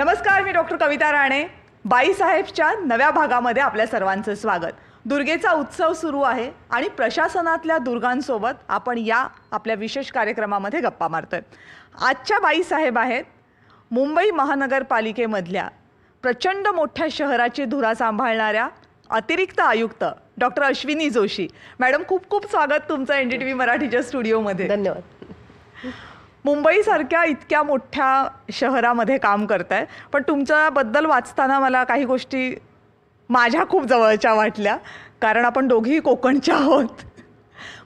नमस्कार मी डॉक्टर कविता राणे. बाईसाहेबच्या नव्या भागामध्ये आपल्या सर्वांचं स्वागत. दुर्गेचा उत्सव सुरू आहे आणि प्रशासनातल्या दुर्गांसोबत आपण या आपल्या विशेष कार्यक्रमामध्ये गप्पा मारतोय. आजच्या बाईसाहेब आहेत मुंबई महानगरपालिकेमधल्या प्रचंड मोठ्या शहराची धुरा सांभाळणाऱ्या अतिरिक्त आयुक्त डॉक्टर अश्विनी जोशी. मॅडम खूप खूप स्वागत तुमचं एन डी टी व्ही मराठीच्या स्टुडिओमध्ये. धन्यवाद. मुंबईसारख्या इतक्या मोठ्या शहरामध्ये काम करताय पण तुमच्याबद्दल वाचताना मला काही गोष्टी माझ्या खूप जवळच्या वाटल्या. कारण आपण दोघीही कोकणच्या आहोत.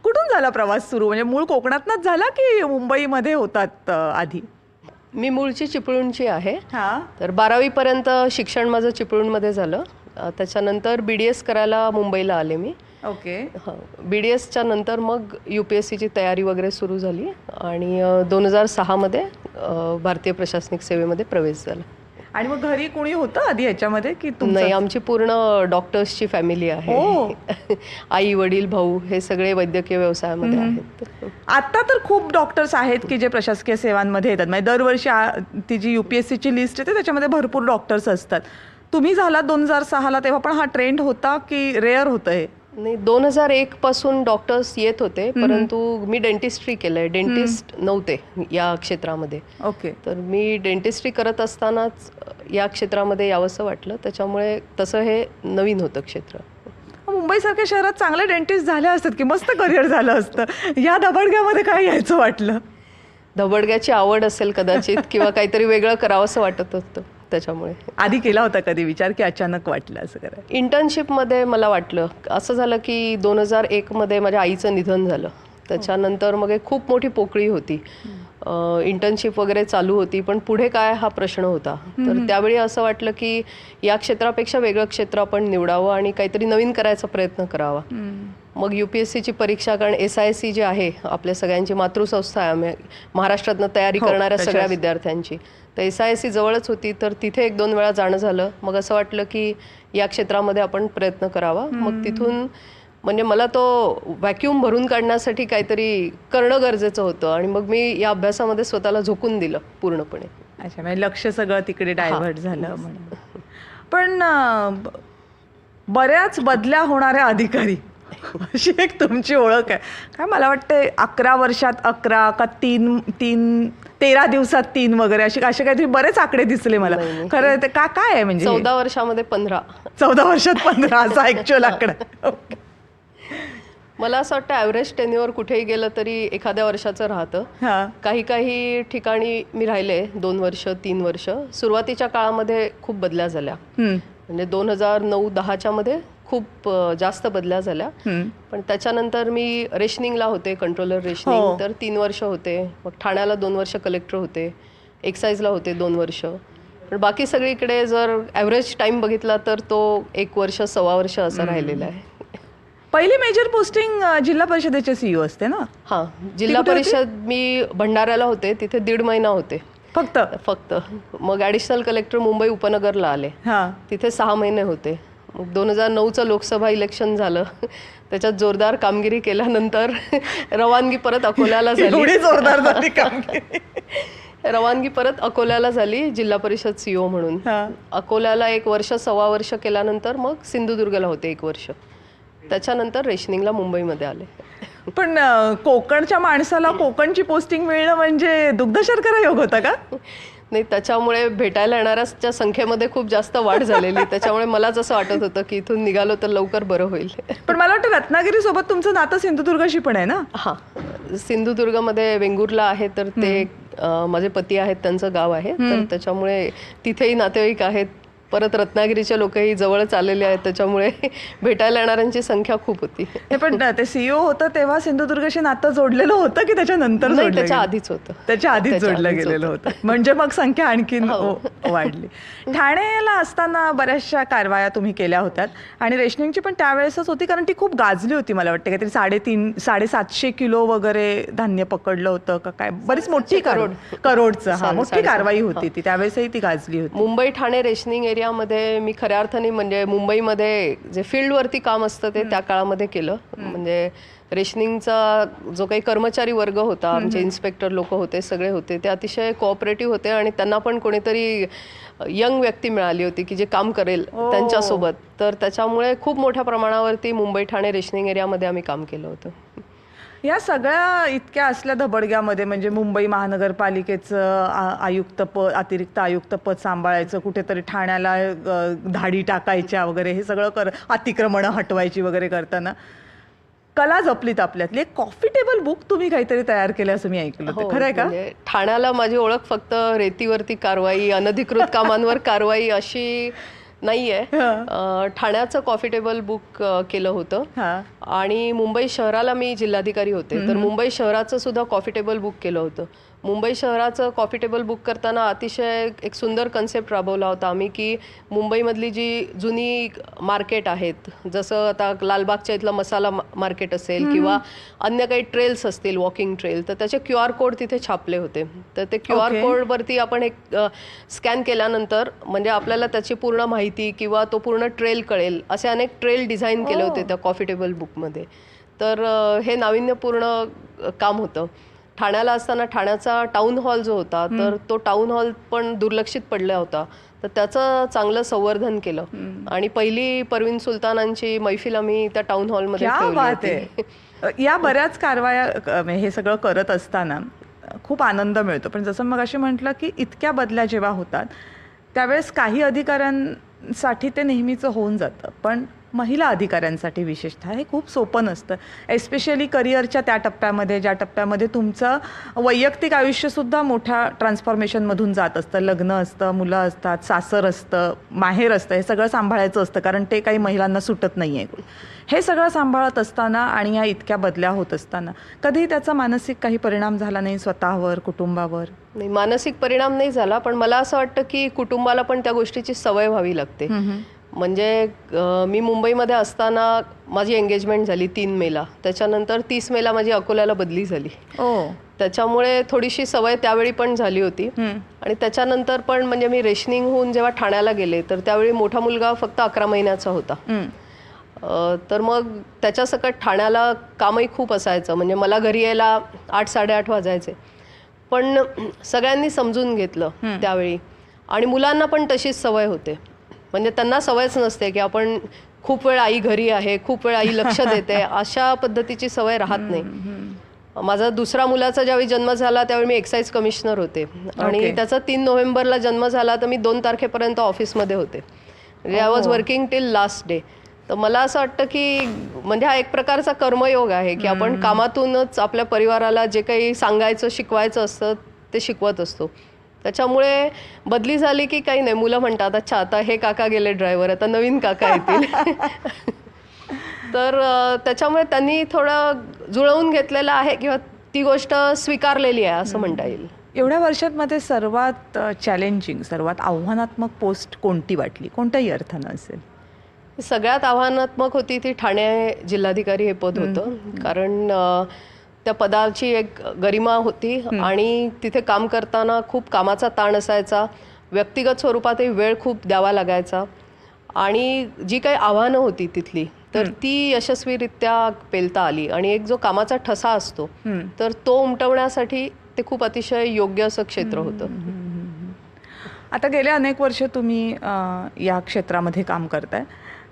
कुठून झाला प्रवास सुरू? म्हणजे मूळ कोकणातनंच झाला की मुंबईमध्ये होतात आधी? मी मूळची चिपळूणची आहे. हां. तर बारावीपर्यंत शिक्षण माझं चिपळूणमध्ये झालं. त्याच्यानंतर बी डी एस करायला मुंबईला आले मी. ओके. बी डी एसच्या नंतर मग यू पी एस सीची तयारी वगैरे सुरू झाली आणि दोन हजार सहामध्ये भारतीय प्रशासनिक सेवेमध्ये प्रवेश झाला. आणि मग घरी कोणी होतं आधी ह्याच्यामध्ये की नाही आमची पूर्ण डॉक्टर्सची फॅमिली आहे. आई वडील भाऊ हे सगळे वैद्यकीय व्यवसायामध्ये आहेत. आता तर खूप डॉक्टर्स आहेत की जे प्रशासकीय सेवांमध्ये येतात. म्हणजे दरवर्षी ती जी यू पी एस सीची लिस्ट येते त्याच्यामध्ये भरपूर डॉक्टर्स असतात. तुम्ही झाला दोन हजार सहाला तेव्हा पण हा ट्रेंड होता की रेअर होतं हे नाही दोन हजार एक पासून डॉक्टर्स येत होते परंतु मी डेंटिस्ट्री केलंय. डेंटिस्ट नव्हते या क्षेत्रामध्ये. ओके. तर मी डेंटिस्ट्री करत असतानाच या क्षेत्रामध्ये यावंसं वाटलं. त्याच्यामुळे तसं हे नवीन होतं क्षेत्र. मुंबईसारख्या शहरात चांगले डेंटिस्ट झाले असतात की मस्त करिअर झालं असतं? या दबडग्यामध्ये काय यायचं वाटलं? धबडग्याची आवड असेल कदाचित किंवा काहीतरी वेगळं करावंसं वाटत होतं. त्याच्यामुळे. आधी केला होता कधी? विचार की अचानक वाटलं असं करायला. इंटर्नशिपमध्ये मला वाटलं. असं झालं की दोन हजार एकमध्ये माझ्या आईचं निधन झालं. त्याच्यानंतर मग एक खूप मोठी पोकळी होती. इंटर्नशिप वगैरे चालू होती पण पुढे काय हा प्रश्न होता? तर त्यावेळी असं वाटलं की या क्षेत्रापेक्षा वेगळं क्षेत्र आपण निवडावं आणि काहीतरी नवीन करायचा प्रयत्न करावा. मग यू पी एस सीची परीक्षा कारण एस आय सी जी आहे आपल्या सगळ्यांची मातृसंस्था आहे महाराष्ट्रातनं तयारी हो, करणाऱ्या सगळ्या. विद्यार्थ्यांची. तर एस आय सी जवळच होती तर तिथे एक दोन वेळा जाणं झालं. मग असं वाटलं की या क्षेत्रामध्ये आपण प्रयत्न करावा. मग तिथून म्हणजे मला तो व्हॅक्यूम भरून काढण्यासाठी काहीतरी करणं गरजेचं होतं आणि मग मी या अभ्यासामध्ये स्वतःला झोकून दिलं पूर्णपणे. अच्छा म्हणजे लक्ष सगळं तिकडे डायव्हर्ट झालं पण बऱ्याच बदल्या होणाऱ्या अधिकारी. अशी एक तुमची ओळख आहे. काय मला वाटतं अकरा वर्षात अकरा का तीन तीन तेरा दिवसात तीन वगैरे असे असे काहीतरी बरेच आकडे दिसले मला. खरं ते का काय आहे म्हणजे चौदा वर्षामध्ये पंधरा. चौदा वर्षात पंधरा असा ॲक्च्युअल आकडा. ओके. मला असं वाटतं ॲव्हरेज टेन्युअर कुठेही गेलं तरी एखाद्या वर्षाचं राहतं. काही काही ठिकाणी मी राहिले दोन वर्ष तीन वर्ष. सुरुवातीच्या काळामध्ये खूप बदल्या झाल्या. म्हणजे दोन हजार नऊ दहाच्या मध्ये खूप जास्त बदल्या झाल्या. पण त्याच्यानंतर मी रेशनिंगला होते कंट्रोलर हो. रेशनिंग तर तीन वर्ष होते. मग ठाण्याला दोन वर्ष कलेक्टर होते. एक्साईजला होते दोन वर्ष. पण बाकी सगळीकडे जर ॲव्हरेज टाईम बघितला तर तो एक वर्ष सव्वा वर्ष असं राहिलेला आहे. पहिली मेजर पोस्टिंग जिल्हा परिषदेचे सीईओ असते ना? हां. जिल्हा? परिषद मी भंडाऱ्याला होते. तिथे दीड महिना होते. फक्त? फक्त. मग ॲडिशनल कलेक्टर मुंबई उपनगरला आले. हा. तिथे सहा महिने होते. दोन हजार नऊचं लोकसभा इलेक्शन झालं. त्याच्यात जोरदार कामगिरी केल्यानंतर रवानगी परत अकोल्याला झाली. जोरदार झाली कामगिरी. रवानगी परत अकोल्याला झाली जिल्हा परिषद सीओ म्हणून. अकोल्याला एक वर्ष सव्वा वर्ष केल्यानंतर मग सिंधुदुर्गला होते एक वर्ष. त्याच्यानंतर रेशनिंगला मुंबईमध्ये आले. पण कोकणच्या माणसाला कोकणची पोस्टिंग मिळणं म्हणजे दुग्ध शर्करा योग होता का? नाही त्याच्यामुळे भेटायला येणाऱ्याच्या संख्येमध्ये खूप जास्त वाढ झालेली. त्याच्यामुळे मलाच असं वाटत होतं की इथून निघालो तर लवकर बरं होईल. पण मला वाटतं रत्नागिरी सोबत तुमचं नातं सिंधुदुर्गशी पण आहे ना? हां. सिंधुदुर्गमध्ये वेंगुर्ला आहे तर ते माझे पती आहेत त्यांचं गाव आहे. तर त्याच्यामुळे तिथेही नातेवाईक आहेत. परत रत्नागिरीचे लोकही जवळच आलेले आहेत त्याच्यामुळे भेटायला येणाऱ्यांची संख्या खूप होती. हे पण ते सीईओ होतं तेव्हा सिंधुदुर्गशी नातं जोडलेलं होतं की त्याच्यानंतर त्याच्या? आधीच होतं. त्याच्या आधीच जोडलं गेलेलं होतं. म्हणजे मग संख्या आणखीन हो. वाढली. ठाण्याला असताना बऱ्याचशा कारवाया तुम्ही केल्या होत्यात. आणि रेशनिंगची पण त्यावेळेसच होती कारण ती खूप गाजली होती मला वाटतं. काहीतरी साडेतीन साडेसातशे किलो वगैरे धान्य पकडलं होतं का काय? बरीच मोठी करोड. करोड. करोडचं. हा मोठी. कारवाई होती ती. त्यावेळेसही ती गाजली होती. मुंबई ठाणे रेशनिंग एरियामध्ये मी खऱ्या अर्थाने म्हणजे मुंबईमध्ये जे फील्डवरती काम असतं ते त्या काळामध्ये केलं. म्हणजे रेशनिंगचा जो काही कर्मचारी वर्ग होता आमचे इन्स्पेक्टर लोक होते सगळे होते ते अतिशय कोऑपरेटिव्ह होते आणि त्यांना पण कोणीतरी यंग व्यक्ती मिळाली होती की जे काम करेल त्यांच्यासोबत. तर त्याच्यामुळे खूप मोठ्या प्रमाणावरती मुंबई ठाणे रेशनिंग एरियामध्ये आम्ही काम केलं होतं. या सगळ्या इतक्या असल्या धबडग्यामध्ये म्हणजे मुंबई महानगरपालिकेचं आयुक्त पद अतिरिक्त आयुक्त पद सांभाळायचं कुठेतरी ठाण्याला धाडी टाकायच्या वगैरे हे सगळं कर अतिक्रमणं हटवायची वगैरे करताना कला जपलीत आपल्यातली. एक कॉफी टेबल बुक तुम्ही काहीतरी तयार केलं असं मी ऐकलं हो, होतं खरंय का? म्हणजे ठाण्याला माझी ओळख फक्त रेतीवरती कारवाई अनधिकृत कामांवर कारवाई अशी नाहीये. ठाण्याचं कॉफी टेबल बुक केलं होतं. हा. आणि मुंबई शहराला मी जिल्हाधिकारी होते. तर मुंबई शहराचं सुद्धा कॉफी टेबल बुक केलं होतं. मुंबई शहराचं कॉफी टेबल बुक करताना अतिशय एक सुंदर कन्सेप्ट राबवला होता आम्ही की मुंबईमधली जी जुनी मार्केट आहेत जसं आता लालबागच्या इथलं मसाला मार्केट असेल किंवा अन्य काही ट्रेल्स असतील वॉकिंग ट्रेल तर त्याचे क्यू आर कोड तिथे छापले होते. तर ते क्यू आर. कोडवरती आपण एक स्कॅन केल्यानंतर म्हणजे आपल्याला त्याची पूर्ण माहिती किंवा तो पूर्ण ट्रेल कळेल असे अनेक ट्रेल डिझाईन केले होते त्या कॉफी टेबल बुकमध्ये तर हे नाविन्यपूर्ण काम होतं. ठाण्याला असताना ठाण्याचा टाऊन हॉल जो होता तर तो टाऊन हॉल पण दुर्लक्षित पडला होता. तर त्याचं चांगलं संवर्धन केलं. आणि पहिली परवीन सुलतानांची मैफिल आम्ही त्या टाऊन हॉलमध्ये या बऱ्याच कारवाया अ, हे सगळं करत असताना खूप आनंद मिळतो. पण जसं मग अशी म्हटलं की इतक्या बदल्या जेव्हा होतात त्यावेळेस काही अधिकाऱ्यांसाठी ते नेहमीचं होऊन जातं. पण महिला अधिकाऱ्यांसाठी विशेषतः हे खूप सोपं नसतं. एस्पेशली करिअरच्या त्या टप्प्यामध्ये ज्या टप्प्यामध्ये तुमचं वैयक्तिक आयुष्यसुद्धा मोठ्या ट्रान्सफॉर्मेशनमधून जात असतं. लग्न असतं मुलं असतात सासर असतं माहेर असतं हे सगळं सांभाळायचं असतं. कारण ते काही महिलांना सुटत नाही आहे हे सगळं सांभाळत असताना आणि या इतक्या बदल्या होत असताना कधी त्याचा मानसिक काही परिणाम झाला नाही स्वतःवर कुटुंबावर? नाही मानसिक परिणाम नाही झाला पण मला असं वाटतं की कुटुंबाला पण त्या गोष्टीची सवय व्हावी लागते. म्हणजे मी मुंबईमध्ये असताना माझी एंगेजमेंट झाली तीन मेला त्याच्यानंतर तीस मेला माझी अकोल्याला बदली झाली. त्याच्यामुळे थोडीशी सवय त्यावेळी पण झाली होती. आणि त्याच्यानंतर पण म्हणजे मी रेशनिंगहून जेव्हा ठाण्याला गेले तर त्यावेळी मोठा मुलगा फक्त अकरा महिन्याचा होता. तर मग त्याच्यासकट ठाण्याला कामही खूप असायचं. म्हणजे मला घरी यायला आठ साडेआठ वाजायचे. पण सगळ्यांनी समजून घेतलं त्यावेळी. आणि मुलांना पण तशीच सवय होते. म्हणजे त्यांना सवयच नसते की आपण खूप वेळ आई घरी आहे खूप वेळ आई लक्ष देते अशा पद्धतीची सवय राहत नाही. माझा दुसरा मुलाचा ज्यावेळी जन्म झाला त्यावेळी मी एक्साईज कमिशनर होते. आणि. त्याचा तीन नोव्हेंबरला जन्म झाला तर मी दोन तारखेपर्यंत ऑफिसमध्ये होते. म्हणजे I was working till last day तर मला असं वाटतं की म्हणजे हा एक प्रकारचा कर्मयोग आहे की आपण कामातूनच आपल्या परिवाराला जे काही सांगायचं शिकवायचं असतं ते शिकवत असतो. त्याच्यामुळे बदली झाली की काही नाही. मुलं म्हणतात अच्छा आता हे काका गेले ड्रायव्हर आता नवीन काका येतील. तर त्याच्यामुळे त्यांनी थोडं जुळवून घेतलेलं आहे किंवा ती गोष्ट स्वीकारलेली आहे असं म्हणता येईल. एवढ्या वर्षांमध्ये सर्वात चॅलेंजिंग सर्वात आव्हानात्मक पोस्ट कोणती वाटली? कोणत्याही अर्थानं असेल. सगळ्यात आव्हानात्मक होती ती ठाणे जिल्हाधिकारी हे पद होतं. कारण त्या पदाची एक गरिमा होती आणि तिथे काम करताना खूप कामाचा ताण असायचा. व्यक्तिगत स्वरूपातही वेळ खूप द्यावा लागायचा. आणि जी काही आव्हानं होती तिथली तर ती यशस्वीरित्या पेलता आली. आणि एक जो कामाचा ठसा असतो तर तो उमटवण्यासाठी ते खूप अतिशय योग्य असं क्षेत्र होतं. आता गेले अनेक वर्ष तुम्ही या क्षेत्रामध्ये काम करताय.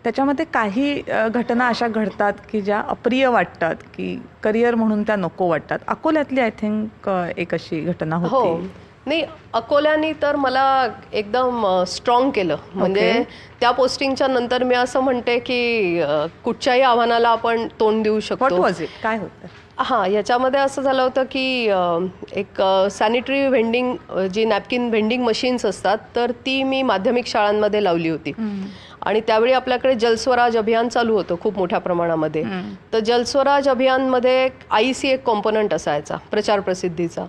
त्याच्यामध्ये काही घटना अशा घडतात की ज्या अप्रिय वाटतात की करिअर म्हणून त्या नको वाटतात. अकोल्यातली आय थिंक एक अशी घटना हो. होती नाही अकोल्यानी तर मला एकदम स्ट्रॉंग केलं. म्हणजे त्या पोस्टिंगच्या नंतर मी असं म्हणते की कुठच्याही आव्हानाला आपण तोंड देऊ शकतो. काय होतं? हां याच्यामध्ये असं झालं होतं की एक सॅनिटरी व्हेंडिंग जी नॅपकिन व्हेंडिंग मशीन्स असतात तर ती मी माध्यमिक शाळांमध्ये लावली होती. आणि त्यावेळी आपल्याकडे जलस्वराज अभियान चालू होतं खूप मोठ्या प्रमाणामध्ये. तर जलस्वराज अभियानमध्ये आय सी एक कॉम्पोनंट असायचा प्रचार प्रसिद्धीचा.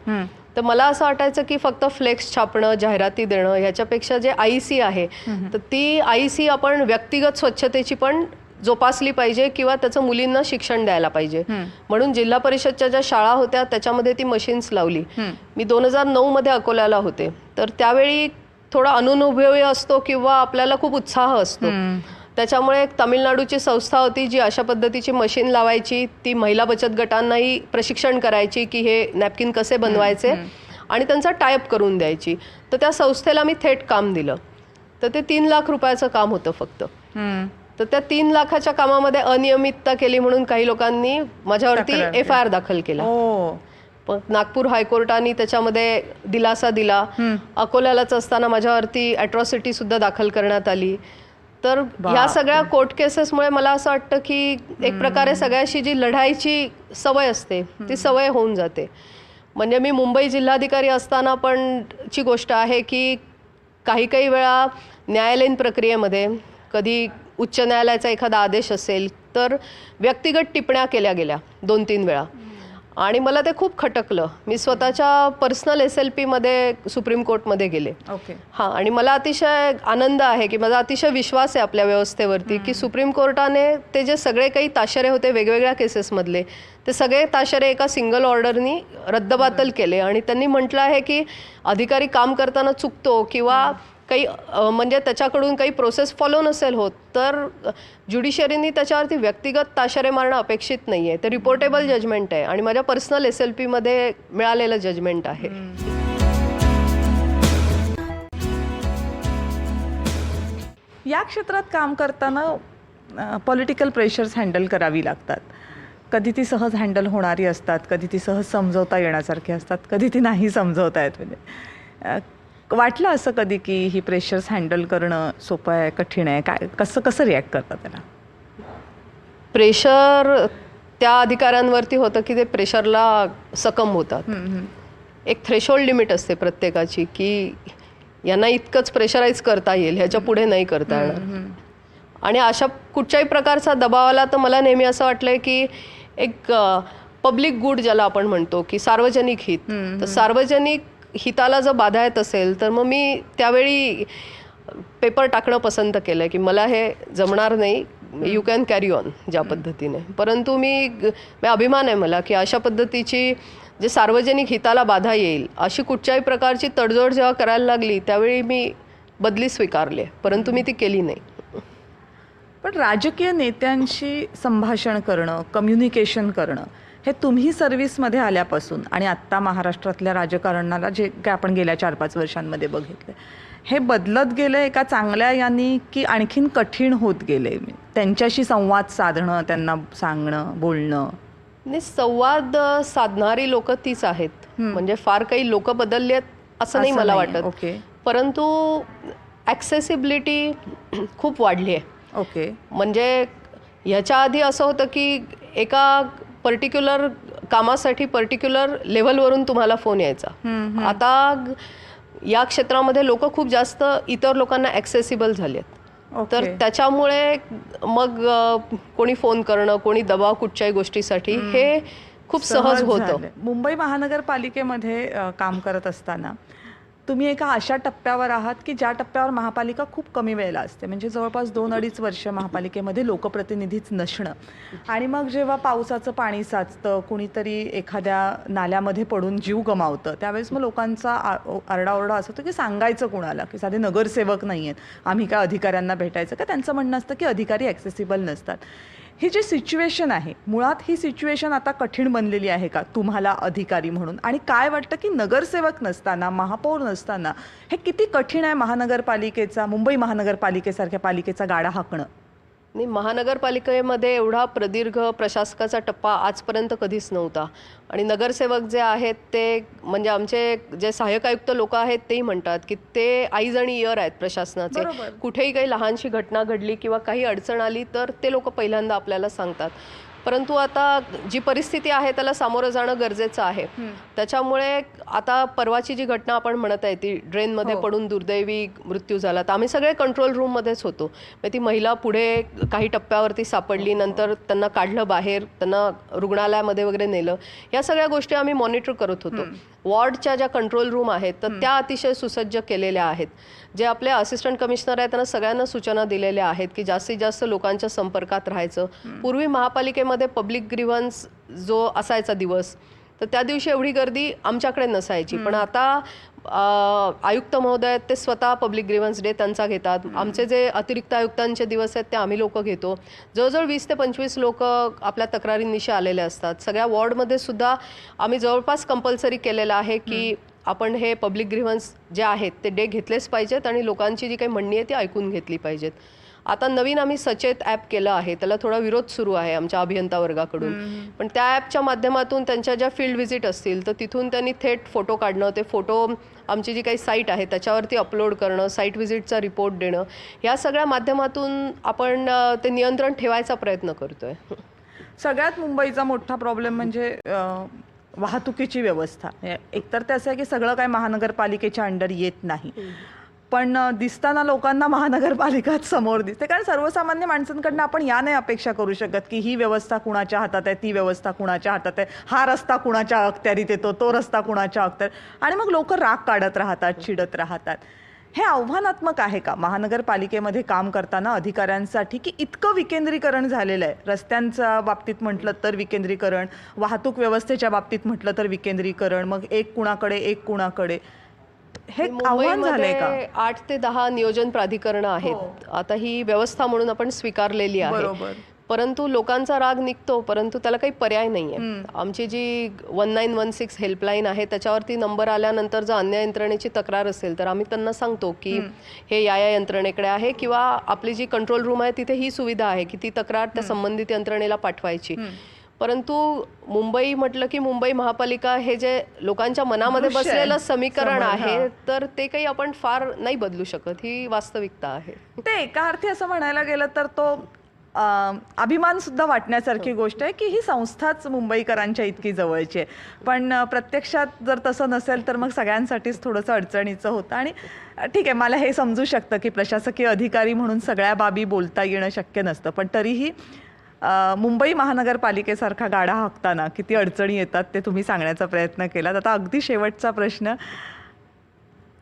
तर मला असं वाटायचं की फक्त फ्लेक्स छापणं जाहिराती देणं ह्याच्यापेक्षा जे आय सी आहे तर ती आय सी आपण व्यक्तिगत स्वच्छतेची पण जोपासली पाहिजे किंवा त्याचं मुलींना शिक्षण द्यायला पाहिजे. म्हणून जिल्हा परिषदच्या ज्या शाळा होत्या त्याच्यामध्ये ती मशीन्स लावली. मी दोन हजार नऊ मध्ये अकोल्याला होते. तर त्यावेळी थोडा अनुभवी असतो किंवा आपल्याला खूप उत्साह असतो. त्याच्यामुळे एक तामिळनाडूची संस्था होती जी अशा पद्धतीची मशीन लावायची ती महिला बचत गटांनाही प्रशिक्षण करायची की हे नॅपकिन कसे बनवायचे आणि त्यांचा टायअप करून द्यायची. तर त्या संस्थेला मी थेट काम दिलं. तर ते तीन लाख रुपयाचं काम होतं फक्त. तर त्या तीन लाखाच्या कामामध्ये अनियमितता केली म्हणून काही लोकांनी माझ्यावरती एफ आय आर दाखल केला. ओ पण नागपूर हायकोर्टाने त्याच्यामध्ये दिलासा दिला. अकोल्यालाच असताना माझ्यावरती अॅट्रॉसिटी सुद्धा दाखल करण्यात आली. तर ह्या सगळ्या कोर्ट केसेसमुळे मला असं वाटतं की एक प्रकारे सगळ्याशी जी लढाईची सवय असते ती सवय होऊन जाते. म्हणजे मी मुंबई जिल्हाधिकारी असताना पण ची गोष्ट आहे की काही काही वेळा न्यायालयीन प्रक्रियेमध्ये कधी उच्च न्यायालयाचा एखादा आदेश असेल तर व्यक्तिगत टिप्पण्या केल्या गेल्या दोन तीन वेळा. आणि मला ते खूप खटकलं. मी स्वतःच्या पर्सनल एस एल पीमध्ये सुप्रीम कोर्टमध्ये गेले. ओके हां आणि मला अतिशय आनंद आहे की माझा अतिशय विश्वास आहे आपल्या व्यवस्थेवरती की सुप्रीम कोर्टाने ते जे सगळे काही ताशेरे होते वेगवेगळ्या केसेसमधले ते सगळे ताशेरे एका सिंगल ऑर्डरनी रद्दबातल केले. आणि त्यांनी म्हटलं आहे की अधिकारी काम करताना चुकतो किंवा काही म्हणजे त्याच्याकडून काही प्रोसेस फॉलो नसेल होत तर ज्युडिशरीनी त्याच्यावरती व्यक्तिगत ताशेरे मारणं अपेक्षित नाही आहे ते रिपोर्टेबल जजमेंट आहे आणि माझ्या पर्सनल एस एल पीमध्ये मिळालेलं जजमेंट आहे. या क्षेत्रात काम करताना पॉलिटिकल प्रेशर्स हँडल करावी लागतात. कधी ती सहज हँडल होणारी असतात कधी ती सहज समजवता येण्यासारखी असतात कधी ती नाही समजवता येत म्हणजे. वाटलं असं कधी की ही प्रेशर्स हँडल करणं सोपं आहे कठीण आहे? काय कसं कसं रिॲक्ट करतात त्याला? प्रेशर त्या अधिकाऱ्यांवरती होतं की ते प्रेशरला सकम होतात. एक थ्रेशोल्ड लिमिट असते प्रत्येकाची की यांना इतकंच प्रेशराईज करता येईल ह्याच्या पुढे नाही करता येणार. आणि अशा कुठच्याही प्रकारचा दबाव आला तर मला नेहमी असं वाटलंय की एक पब्लिक गुड ज्याला आपण म्हणतो की सार्वजनिक हित. तर सार्वजनिक हिताला जर बाधा येत असेल तर मग मी त्यावेळी पेपर टाकणं पसंत केलं की मला हे जमणार नाही. यू कॅन कॅरी ऑन ज्या पद्धतीने. परंतु मी मी अभिमान आहे मला की अशा पद्धतीची जे सार्वजनिक हिताला बाधा येईल अशी कुठच्याही प्रकारची तडजोड जेव्हा करायला लागली त्यावेळी मी बदली स्वीकारली. परंतु मी ती केली नाही. पण राजकीय नेत्यांशी संभाषण करणं कम्युनिकेशन करणं हे तुम्ही सर्व्हिसमध्ये आल्यापासून आणि आत्ता महाराष्ट्रातल्या राजकारणाला जे काय आपण गेल्या चार पाच वर्षांमध्ये बघितलं हे बदलत गेलं एका चांगल्या यांनी की आणखीन कठीण होत गेले त्यांच्याशी संवाद साधणं त्यांना सांगणं बोलणं? नाही संवाद साधणारी लोक तीच आहेत. म्हणजे फार काही लोक बदलली आहेत असं नाही मला. वाटत. ओके. परंतु ॲक्सेसिबिलिटी खूप वाढली आहे. ओके. म्हणजे ह्याच्या आधी असं होतं की एका पर्टिक्युलर कामासाठी पर्टिक्युलर लेवलवरून तुम्हाला फोन यायचा. आता या क्षेत्रामध्ये लोक खूप जास्त इतर लोकांना ॲक्सेसिबल झाले आहेत तर ओके त्याच्यामुळे मग कोणी फोन करणं कोणी दबाव कुठच्याही गोष्टीसाठी हे खूप सहज होतं. मुंबई महानगरपालिकेमध्ये काम करत असताना तुम्ही एका अशा टप्प्यावर आहात की ज्या टप्प्यावर महापालिका खूप कमी वेळेला असते. म्हणजे जवळपास दोन अडीच वर्ष महापालिकेमध्ये लोकप्रतिनिधीच नसणं. आणि मग जेव्हा पावसाचं पाणी साचतं कुणीतरी एखाद्या नाल्यामध्ये पडून जीव गमावतं त्यावेळेस मग लोकांचा आरडाओरडा असं होतं की सांगायचं कुणाला की साधे नगरसेवक नाही आहेत आम्ही काय अधिकाऱ्यांना भेटायचं? का त्यांचं म्हणणं असतं की अधिकारी ॲक्सेसिबल नसतात. ही जी सिच्युएशन आहे मुळात ही सिच्युएशन आता कठीण बनलेली आहे का? तुम्हाला अधिकारी म्हणून. आणि काय वाटतं की नगरसेवक नसताना महापौर नसताना हे किती कठीण आहे महानगरपालिकेचा मुंबई महानगरपालिकेसारख्या पालिकेचा गाडा हाकणं? नाही महानगरपालिकेमध्ये एवढा प्रदीर्घ प्रशासकाचा टप्पा आजपर्यंत कधीच नव्हता. आणि नगरसेवक जे आहेत ते म्हणजे आमचे जे सहाय्यक आयुक्त लोक आहेत तेही म्हणतात की ते आईज आणि इयर आहेत प्रशासनाचे. कुठेही काही लहानशी घटना घडली किंवा काही अडचण आली तर ते लोक पहिल्यांदा आपल्याला सांगतात. परंतु आता जी परिस्थिती आहे त्याला सामोरं जाणं गरजेचं आहे. त्याच्यामुळे आता परवाची जी घटना आपण म्हणत आहे ती ड्रेनमध्ये पडून दुर्दैवी मृत्यू झाला. तर आम्ही सगळे कंट्रोल रूममध्येच होतो. मग ती महिला पुढे काही टप्प्यावरती सापडली नंतर त्यांना काढलं बाहेर त्यांना रुग्णालयामध्ये वगैरे नेलं. या सगळ्या गोष्टी आम्ही मॉनिटर करत होतो. वॉर्डच्या ज्या कंट्रोल रूम आहेत तर त्या अतिशय सुसज्ज केलेल्या आहेत. जे आपले असिस्टंट कमिशनर आहेत त्यांना सगळ्यांना सूचना दिलेल्या आहेत की जास्तीत जास्त लोकांच्या संपर्कात राहायचं. पूर्वी महापालिकेमध्ये पब्लिक ग्रीव्हन्स जो असायचा दिवस तर त्या दिवशी एवढी गर्दी आमच्याकडे नसायची. पण आता आयुक्त महोदय आहेत ते स्वतः पब्लिक ग्रीव्हन्स डे त्यांचा घेतात. आमचे जे अतिरिक्त आयुक्तांचे दिवस आहेत ते आम्ही लोक घेतो. जवळजवळ वीस ते पंचवीस लोक आपल्या तक्रारींनिशी आलेले असतात. सगळ्या वॉर्डमध्ये सुद्धा आम्ही जवळपास कंपल्सरी केलेलं आहे की आपण हे पब्लिक ग्रीव्हन्स जे आहेत ते डे घेतलेच पाहिजेत आणि लोकांची जी काही म्हणणी आहे ती ऐकून घेतली पाहिजेत. आता नवीन आम्ही सचेत ॲप केलं आहे त्याला थोडा विरोध सुरू आहे आमच्या अभियंता वर्गाकडून. पण त्या ॲपच्या माध्यमातून त्यांच्या ज्या फील्ड व्हिजिट असतील तर तिथून त्यांनी थेट फोटो काढणं ते फोटो आमची जी काही साईट आहे त्याच्यावरती अपलोड करणं साईट व्हिजिटचा रिपोर्ट देणं या सगळ्या माध्यमातून आपण ते नियंत्रण ठेवायचा प्रयत्न करतोय. सगळ्यात मुंबईचा मोठा प्रॉब्लेम म्हणजे वाहतुकीची व्यवस्था. एकतर ते असं आहे की सगळं काय महानगरपालिकेच्या अंडर येत नाही. पण दिसताना लोकांना महानगरपालिकाच समोर दिसते. कारण सर्वसामान्य माणसांकडनं आपण या नाही अपेक्षा करू शकत की ही व्यवस्था कुणाच्या हातात आहे ती व्यवस्था कुणाच्या हातात आहे. हा रस्ता कुणाच्या अखत्यारीत येतो तो रस्ता कुणाच्या अखत्यार आणि मग लोक राग काढत राहतात चिडत राहतात. हे आव्हानात्मक आहे का? महानगरपालिकेमध्ये काम करताना अधिकाऱ्यांसाठी की इतकं विकेंद्रीकरण झालेलं आहे? रस्त्यांच्या बाबतीत म्हटलं तर विकेंद्रीकरण वाहतूक व्यवस्थेच्या बाबतीत म्हटलं तर विकेंद्रीकरण मग एक कुणाकडे एक कुणाकडे? हे आव्हान झालंय का? आठ ते दहा नियोजन प्राधिकरणं आहेत. आता ही व्यवस्था म्हणून आपण स्वीकारलेली आहे. बरोबर. परंतु लोकांचा राग निघतो परंतु त्याला काही पर्याय नाही आहे आमची जी one nine one six helpline आहे त्याच्यावरती नंबर आल्यानंतर जर अन्य यंत्रणेची तक्रार असेल तर आम्ही त्यांना सांगतो की हे या या यंत्रणेकडे आहे किंवा आपली जी कंट्रोल रूम आहे तिथे ही सुविधा आहे की ती तक्रार त्या संबंधित यंत्रणेला पाठवायची. परंतु मुंबई म्हटलं की मुंबई महापालिका हे जे लोकांच्या मनामध्ये. बसलेलं समीकरण आहे. तर ते काही आपण फार नाही बदलू शकत ही वास्तविकता आहे. ते एका अर्थी असं म्हणायला गेलं तर तो अं, अभिमान सुद्धा वाटण्यासारखी गोष्ट आहे की ही संस्थाच मुंबईकरांच्या इतकी जवळची आहे. पण प्रत्यक्षात जर तसं नसेल तर मग सगळ्यांसाठीच थोडंसं अडचणीचं होतं. आणि ठीक आहे मला हे समजू शकतं की प्रशासकीय अधिकारी म्हणून सगळ्या बाबी बोलता येणं शक्य नसतं. पण तरीही मुंबई महानगरपालिकेसारखा गाडा हाकताना किती अडचणी येतात ते तुम्ही सांगण्याचा प्रयत्न केलात. आता अगदी शेवटचा प्रश्न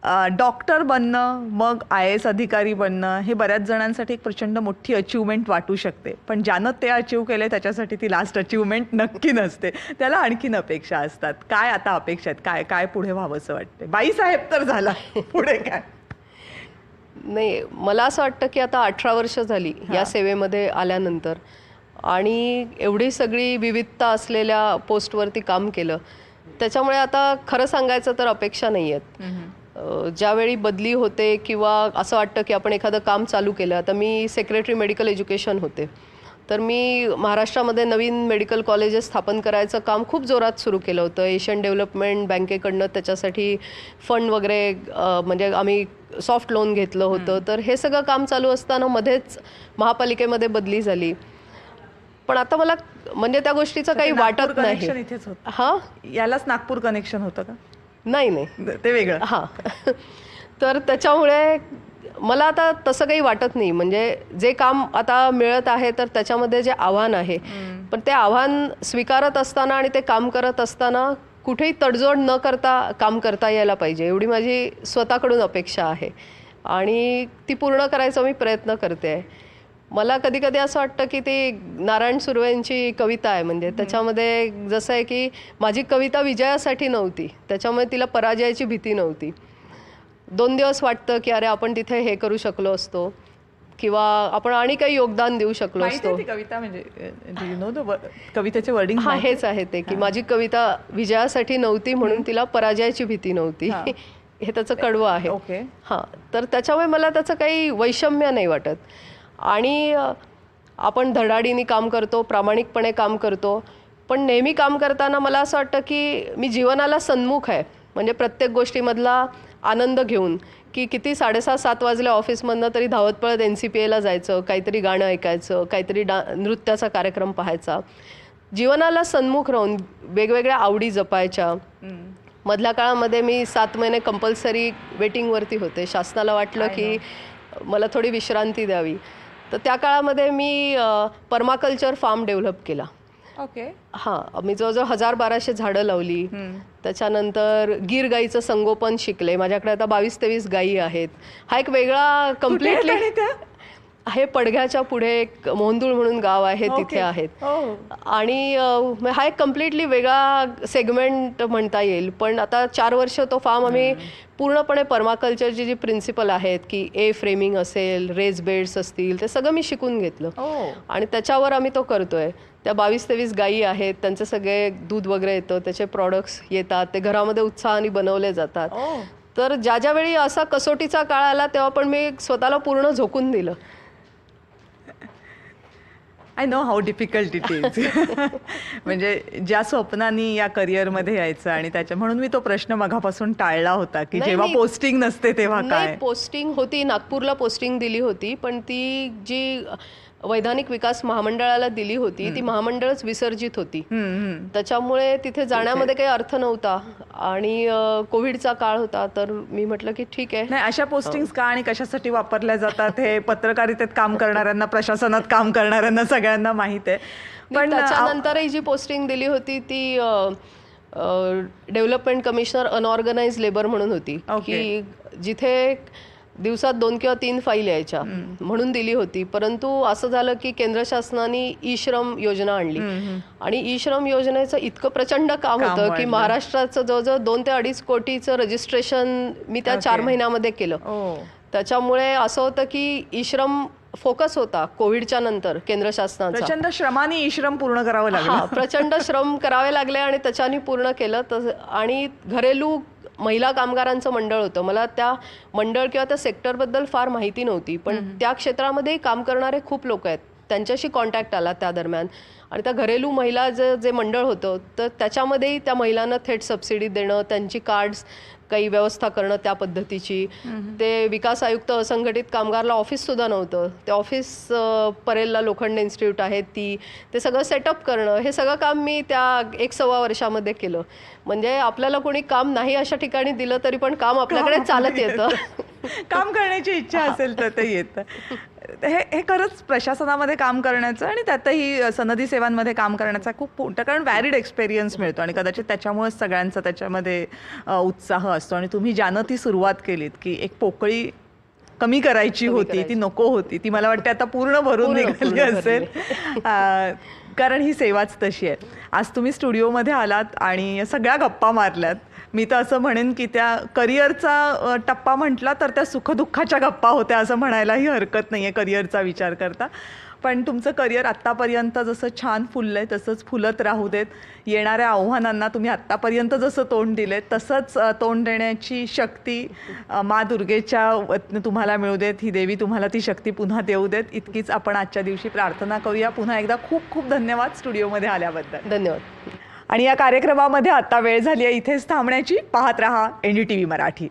डॉक्टर बनणं मग आय एस अधिकारी बनणं हे बऱ्याच जणांसाठी एक प्रचंड मोठी अचिव्हमेंट वाटू शकते. पण ज्यानं ते अचीव केले त्याच्यासाठी ती लास्ट अचिव्हमेंट नक्की नसते. त्याला आणखीन अपेक्षा असतात. काय आता अपेक्षा आहेत? काय काय पुढे व्हावं असं वाटते बाईसाहेब तर झाला. पुढे काय? नाही मला असं वाटतं की आता अठरा वर्ष झाली या सेवेमध्ये आल्यानंतर. आणि एवढी सगळी विविधता असलेल्या पोस्टवरती काम केलं. त्याच्यामुळे आता खरं सांगायचं तर अपेक्षा नाही आहेत ज्यावेळी बदली होते किंवा असं वाटतं की आपण एखादं काम चालू केलं आता मी सेक्रेटरी मेडिकल एज्युकेशन होते. तर मी महाराष्ट्रामध्ये नवीन मेडिकल कॉलेजेस स्थापन करायचं काम खूप जोरात सुरू केलं होतं. एशियन डेव्हलपमेंट बँकेकडनं त्याच्यासाठी फंड वगैरे म्हणजे आम्ही सॉफ्ट लोन घेतलं होतं. तर हे सगळं काम चालू असताना मध्येच महापालिकेमध्ये बदली झाली. पण आता मला म्हणजे त्या गोष्टीचं काही वाटत नाही. हां? यालाच नागपूर कनेक्शन होतं का? नाही नाही. ते वेगळं. हां. तर त्याच्यामुळे मला आता तसं काही वाटत नाही. म्हणजे जे काम आता मिळत आहे तर त्याच्यामध्ये जे आव्हान आहे. पण ते आव्हान स्वीकारत असताना आणि ते काम करत असताना कुठेही तडजोड न करता काम करता यायला पाहिजे. एवढी माझी स्वतःकडून अपेक्षा आहे. आणि ती पूर्ण करायचा मी प्रयत्न करते. आहे मला कधी कधी असं वाटतं की ती नारायण सुर्वेंची कविता आहे. म्हणजे त्याच्यामध्ये जसं आहे की माझी कविता विजयासाठी नव्हती. त्याच्यामुळे तिला पराजयाची भीती नव्हती. दोन दिवस वाटतं की अरे आपण तिथे हे करू शकलो असतो. किंवा आपण आणि काही योगदान देऊ शकलो असतो. कविता म्हणजे कवितेचे वर्डिंग हा हेच आहे ते की माझी कविता विजयासाठी नव्हती म्हणून तिला पराजयाची भीती नव्हती. हा. हे त्याचं कडवं आहे. ओके हां तर त्याच्यामुळे मला त्याचं काही वैषम्य नाही वाटत. आणि आपण धडाडीने काम करतो प्रामाणिकपणे काम करतो. पण नेहमी काम करताना मला असं वाटतं की मी जीवनाला सन्मुख आहे. म्हणजे प्रत्येक गोष्टीमधला आनंद घेऊन की किती साडेसात सात वाजल्या ऑफिसमधनं तरी धावत पळत एन सी पी एला जायचं काहीतरी गाणं ऐकायचं काहीतरी डा नृत्याचा कार्यक्रम पाहायचा. जीवनाला सन्मुख राहून वेगवेगळ्या आवडी जपायच्या. मधल्या काळामध्ये मी सात महिने कंपल्सरी वेटिंगवरती होते. शासनाला वाटलं की मला थोडी विश्रांती द्यावी. तर त्या काळामध्ये मी परमाकल्चर फार्म डेव्हलप केला. ओके. हां मी जवळजवळ हजार बाराशे झाडं लावली. त्याच्यानंतर गीर गाईचं संगोपन शिकले. माझ्याकडे आता बावीस तेवीस गायी आहेत. हा एक वेगळा कम्प्लिटली हे पडघ्याच्या पुढे एक मोहंदूळ म्हणून गाव आहे तिथे. आहेत. हो. आणि हा एक कम्प्लिटली वेगळा सेगमेंट म्हणता येईल पण आता चार वर्ष तो फार्म आम्ही पूर्णपणे पर्माकल्चरची जी प्रिन्सिपल आहेत की ए फ्रेमिंग असेल रेज बेड्स असतील ते सगळं मी शिकून घेतलं. ओ आणि त्याच्यावर आम्ही तो करतोय. त्या बावीस तेवीस गायी आहेत त्यांचे सगळे दूध वगैरे येतं त्याचे प्रॉडक्ट्स येतात ते घरामध्ये उत्साहाने बनवले जातात. ओ तर ज्या ज्या वेळी असा कसोटीचा काळ आला तेव्हा पण मी स्वतःला पूर्ण झोकून दिलं. I know how difficult it is म्हणजे ज्या स्वप्नांनी या करिअरमध्ये यायचं आणि त्याच्या म्हणून मी तो प्रश्न मगापासून टाळला होता की जेव्हा. पोस्टिंग नसते तेव्हा काय? पोस्टिंग होती. नागपूरला पोस्टिंग दिली होती. पण ती जी वैधानिक विकास महामंडळाला दिली होती ती महामंडळच विसर्जित होती. त्याच्यामुळे तिथे जाण्यामध्ये काही अर्थ नव्हता आणि कोविडचा काळ होता तर मी म्हटलं की ठीक आहे. नाही अशा पोस्टिंग का आणि कशासाठी वापरल्या जातात? हे पत्रकारितेत काम करणाऱ्यांना प्रशासनात काम करणाऱ्यांना सगळ्यांना माहीत आहे. पण त्याच्यानंतरही जी पोस्टिंग दिली होती ती डेव्हलपमेंट कमिशनर अनऑर्गनाइज लेबर म्हणून होती. की जिथे दिवसात दोन किंवा तीन फाईल यायच्या. म्हणून दिली होती. परंतु असं झालं की केंद्र शासनाने ई श्रम योजना आणली. आणि ई श्रम योजनेचं इतकं प्रचंड काम काम होतं की. महाराष्ट्राचं जवळजवळ दोन ते अडीच कोटीचं रजिस्ट्रेशन मी त्या चार. महिन्यामध्ये केलं. त्याच्यामुळे असं होतं की ई श्रम फोकस होता कोविडच्या नंतर केंद्र शासनाचा. प्रचंड श्रमाने ई श्रम पूर्ण करावं लागलं. प्रचंड श्रम करावे लागले आणि त्याच्यानी पूर्ण केलं. आणि घरेलू महिला कामगारांचं मंडळ होतं. मला त्या मंडळ किंवा त्या सेक्टरबद्दल फार माहिती नव्हती. पण त्या क्षेत्रामध्येही काम करणारे खूप लोक आहेत. त्यांच्याशी कॉन्टॅक्ट आला त्या दरम्यान. आणि त्या घरेलू महिला जे जे मंडळ होतं तर त्याच्यामध्येही त्या महिलांना थेट सबसिडी देणं त्यांची कार्ड्स काही व्यवस्था करणं त्या पद्धतीची. ते विकास आयुक्त असंघटित कामगारला ऑफिस सुद्धा नव्हतं. ते ऑफिस परेलला लोखंडे इन्स्टिट्यूट आहे ती ते सगळं सेटअप करणं हे सगळं काम मी त्या एक सव्वा वर्षामध्ये केलं. म्हणजे आपल्याला कोणी काम नाही अशा ठिकाणी दिलं तरी पण काम आपल्याकडे चालत येतं. काम करण्याची इच्छा असेल तर ते येतं. हे हे खरंच प्रशासनामध्ये काम करण्याचं आणि त्यातही सनदी सेवांमध्ये काम करण्याचा खूप मोठं कारण व्हॅरिड एक्सपिरियन्स मिळतो आणि कदाचित त्याच्यामुळेच सगळ्यांचा त्याच्यामध्ये उत्साह असतो. आणि तुम्ही ज्यानं ती सुरुवात केलीत की एक पोकळी कमी करायची होती ती. नको होती ती मला वाटते आता पूर्ण भरून निघाली असेल. कारण ही सेवाच तशी आहे. आज तुम्ही स्टुडिओमध्ये आलात आणि सगळ्या गप्पा मारल्यात. मी तर असं म्हणेन की त्या करिअरचा टप्पा म्हटला तर त्या सुखदुःखाच्या गप्पा होत्या असं म्हणायलाही हरकत नाही आहे करिअरचा विचार करता. पण तुमचं करिअर आत्तापर्यंत जसं छान फुललं आहे तसंच फुलत राहू देत. येणाऱ्या आव्हानांना तुम्ही आत्तापर्यंत जसं तोंड दिले तसंच तोंड देण्याची शक्ती मा दुर्गेच्या वतीनं तुम्हाला मिळू देत ही देवी तुम्हाला ती शक्ती पुन्हा देऊ देत. इतकीच आपण आजच्या दिवशी प्रार्थना करूया. पुन्हा एकदा खूप खूप धन्यवाद स्टुडिओमध्ये आल्याबद्दल. धन्यवाद. आणि या कार्यक्रमामध्ये आता वेळ झाली आहे. इथेच थांबण्याची. पाहत रहा N D T V Marathi.